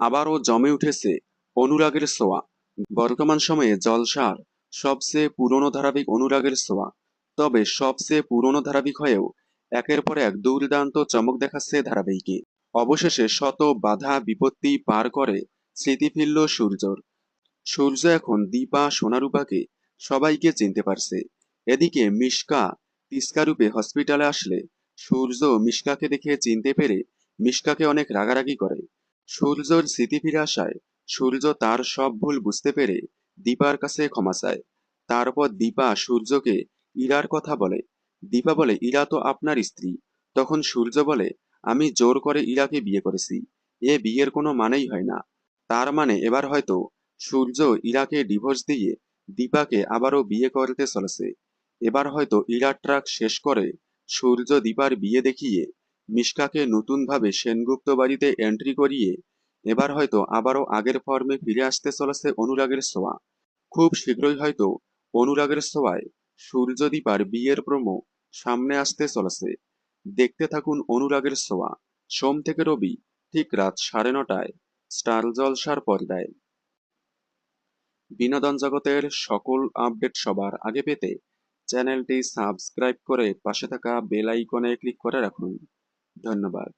আবারও জমে উঠেছে অনুরাগের ছোঁয়া। বর্তমান সময়ে জলসার সবচেয়ে পুরনো ধারাবাহিক অনুরাগের ছোঁয়া। তবে সবচেয়ে পুরনো ধারাবাহিক হয়েও একের পর এক দুর্দান্ত চমক দেখাচ্ছে ধারাবাহিকে। অবশেষে শত বাধা বিপত্তি পার করে স্মৃতি ফিরল সূর্যর। সূর্য এখন দীপা সোনারূপাকে সবাইকে চিনতে পারছে। এদিকে মিশকা তিস্কা রূপে হসপিটালে আসলে সূর্য মিশকাকে দেখে চিনতে পেরে মিশকাকে অনেক রাগারাগি করে। সূর্যর স্মৃতি ফিরে আসায় সূর্য তার সব ভুল বুঝতে পেরে দীপার কাছে ক্ষমা চায়। তারপর দীপা সূর্যকে ইরার কথা বলে। দীপা বলে, ইরা তো আপনার স্ত্রী। তখন সূর্য বলে, আমি জোর করে ইরাকে বিয়ে করেছি। এ বিয়ের কোনো মানেই হয় না। তার মানে এবার হয়তো সূর্য ইরাকে ডিভোর্স দিয়ে দীপাকে আবারও বিয়ে করতে চলেছে। এবার হয়তো ইরার ট্রাক শেষ করে সূর্য দীপার বিয়ে দেখিয়ে মিশকাকে নতুনভাবে সেনগুপ্ত বাড়িতে এন্ট্রি করিয়ে এবার হয়তো আবারও আগের ফর্মে ফিরে আসতে চলেছে অনুরাগের ছোঁয়া। খুব শীঘ্রই হয়তো অনুরাগের সোয়ায় সূর্য দীপার বিয়ের প্রমো সামনে আসতে চলেছে। দেখতে থাকুন অনুরাগের ছোঁয়া। সোম থেকে রবি ঠিক রাত সাড়ে নটায় স্টার জলসার পর্দায়। বিনোদন জগতের সকল আপডেট সবার আগে পেতে চ্যানেলটি সাবস্ক্রাইব করে পাশে থাকা বেল আইকনে ক্লিক করে রাখুন। ধন্যবাদ।